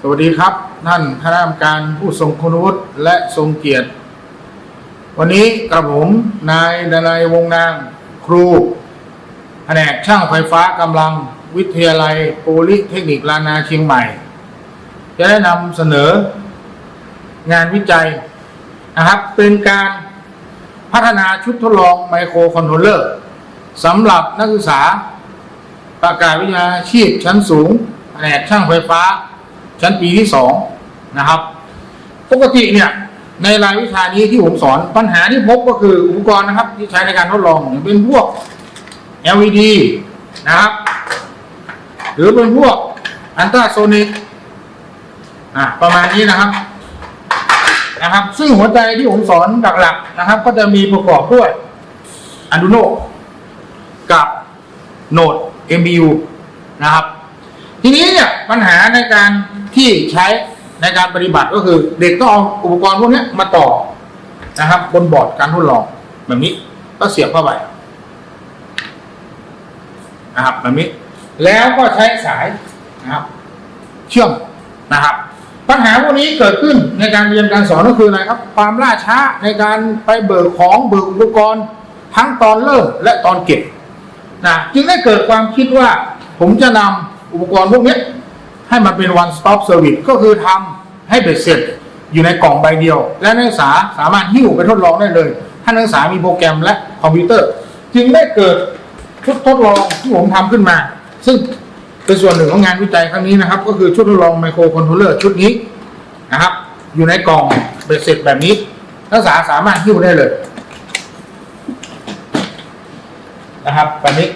สวัสดีครับ ท่านคณะกรรมการผู้ทรงคุณวุฒิและทรงเกียรติ วันนี้กระผมนายดนัยวงนางครูแผนกช่างไฟฟ้ากำลังวิทยาลัยโพลิเทคนิคลานาเชียงใหม่ จะได้นำเสนองานวิจัยนะครับเป็นการพัฒนาชุดทดลองไมโครคอนโทรลเลอร์สำหรับนักศึกษา ประกาศวิชาชีพชั้นสูงแผนกช่างไฟฟ้า ชั้นปีที่สองนะครับ ปกติเนี่ยในรายวิชานี้ที่ผมสอนปัญหาที่พบก็คืออุปกรณ์นะครับ ที่ใช้ในการทดลองอย่างเป็นพวก LED นะครับ หรือเป็นพวกอันตราโซนิกอะประมาณนี้นะครับนะครับ ซึ่งหัวใจที่ผมสอนหลักๆนะครับ ก็จะมีประกอบด้วย Arduino กับ Node MBU นะครับ ทีนี้เนี่ยปัญหาในการที่ใช้ในการปฏิบัติก็คือ เด็กต้องเอาอุปกรณ์พวกนี้มาต่อนะครับบนบอร์ดการทดลองแบบนี้ก็เสียบเข้าไปนะครับแบบนี้แล้วก็ใช้สายนะครับ เชื่อมนะครับ ปัญหาพวกนี้เกิดขึ้นในการเรียนการสอนก็คืออะไรครับ ความล่าช้าในการไปเบิกของเบิกอุปกรณ์ทั้งตอนเริ่มและตอนเก็บ นะจึงได้เกิดความคิดว่า ผมจะนำอุปกรณ์พวกนี้ให้มันเป็น one stop service ก็คือทำให้เบ็ดเสร็จอยู่ในกล่องใบเดียว และนักศึกษาสามารถหิ้วไปทดลองได้เลยถ้านักศึกษามีโปรแกรมและคอมพิวเตอร์ จึงได้เกิดชุดทดลองที่ผมทำขึ้นมา ซึ่งเป็นส่วนหนึ่งของงานวิจัยครั้งนี้นะครับ ก็คือชุดทดลองไมโครคอนโทรลเลอร์ชุดนี้นะครับ อยู่ในกล่องเบ็ดเสร็จแบบนี้นักศึกษาสามารถหิ้วได้เลย นะครับแบบนี้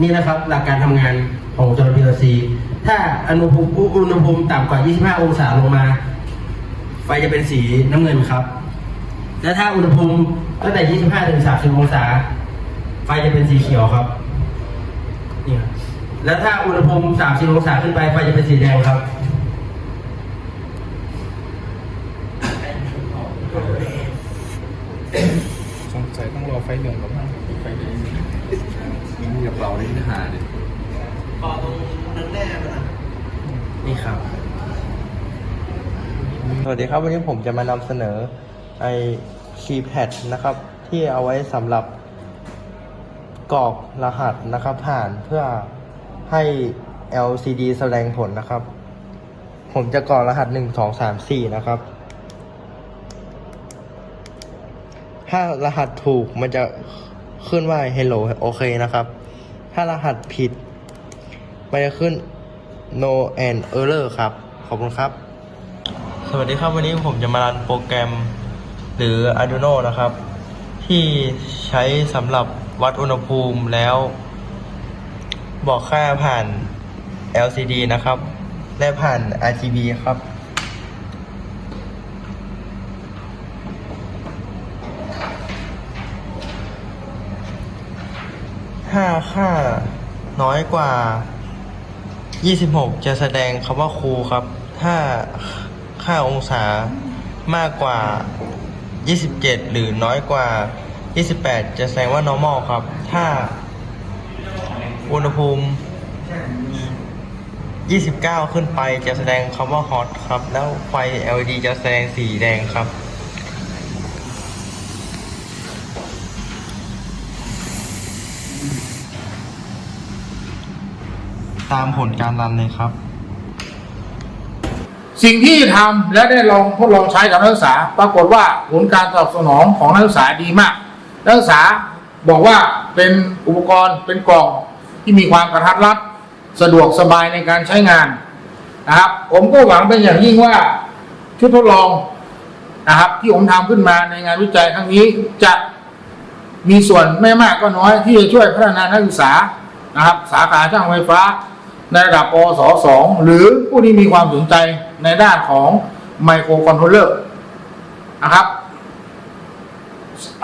นี่นะครับหลักการทำงานของจอร์พีซีถ้าอุณหภูมิอุณหภูมิต่ำกว่า 25 องศาลงมา ไฟจะเป็นสีน้ำเงินครับ และถ้าอุณหภูมิตั้งแต่ 25 ถึง 30 องศา ไฟจะเป็นสีเขียวครับนี่ครับและถ้าอุณหภูมิ 30 องศาขึ้นไปไฟจะเป็นสีแดงครับ สงสัยต้องรอ ไฟเหลืองกับไฟแดงมีกับเราได้หาดินี่ครับ สวัสดีครับวันนี้ผมจะมานำเสนอไอคีย์แพดนะครับ ที่เอาไว้สำหรับกรอกรหัสนะครับ ผ่านเพื่อให้ LCD แสดงผลนะครับ ผมจะกรอกรหัส 1 2 3 4 นะครับ ถ้ารหัสถูกมันจะขึ้นว่า hello โอเคนะครับ ถ้ารหัสผิด มันจะขึ้น no and error ครับ ขอบคุณครับ สวัสดีครับวันนี้ผมจะมารันโปรแกรมหรือ Arduino นะครับ ที่ใช้สำหรับวัดอุณหภูมิแล้ว บอกค่าผ่าน LCD นะครับ และผ่าน RGB ครับ ถ้าค่าน้อยกว่า 26 จะแสดงคำว่าครูครับ ถ้าค่าองศามากกว่า 27 หรือน้อยกว่า 28 จะแสดงว่า normal ครับ ถ้าอุณหภูมิ 29 ขึ้นไปจะแสดงคำว่า hot ครับ แล้วไฟ LED จะแสดงสีแดงครับ ตามผลการรันเลยครับ สิ่งที่ทำและได้ลองทดลองใช้กับนักศึกษา ปรากฏว่าผลการตอบสนองของนักศึกษาดีมาก นักศึกษาบอกว่าเป็นอุปกรณ์เป็นกล่องที่มีความกระทัดรัดสะดวกสบายในการใช้งานนะครับ ผมก็หวังเป็นอย่างยิ่งว่าชุดทดลองนะครับ ที่ผมทำขึ้นมาในงานวิจัยครั้งนี้จะ มีส่วนไม่มากก็น้อยที่จะช่วยพัฒนานักศึกษานะครับสาขาช่างไฟฟ้า ในระดับปวสสองหรือผู้ที่มีความสนใจในด้านของไมโครคอนโทรลเลอร์นะครับ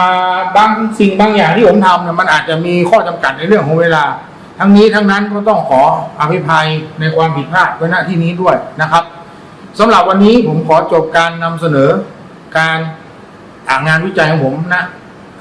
าบางสิ่งบางอย่างที่ผมทำเนี่ยมันอาจจะมีข้อจำกัดในเรื่องของเวลา ทั้งนี้ทั้งนั้นก็ต้องขออภิภัยในความผิดพลาดไว้ณที่นี้ด้วยนะครับสำหรับวันนี้ผมขอจบการนำเสนอการอ่างานวิจัยของผมนะ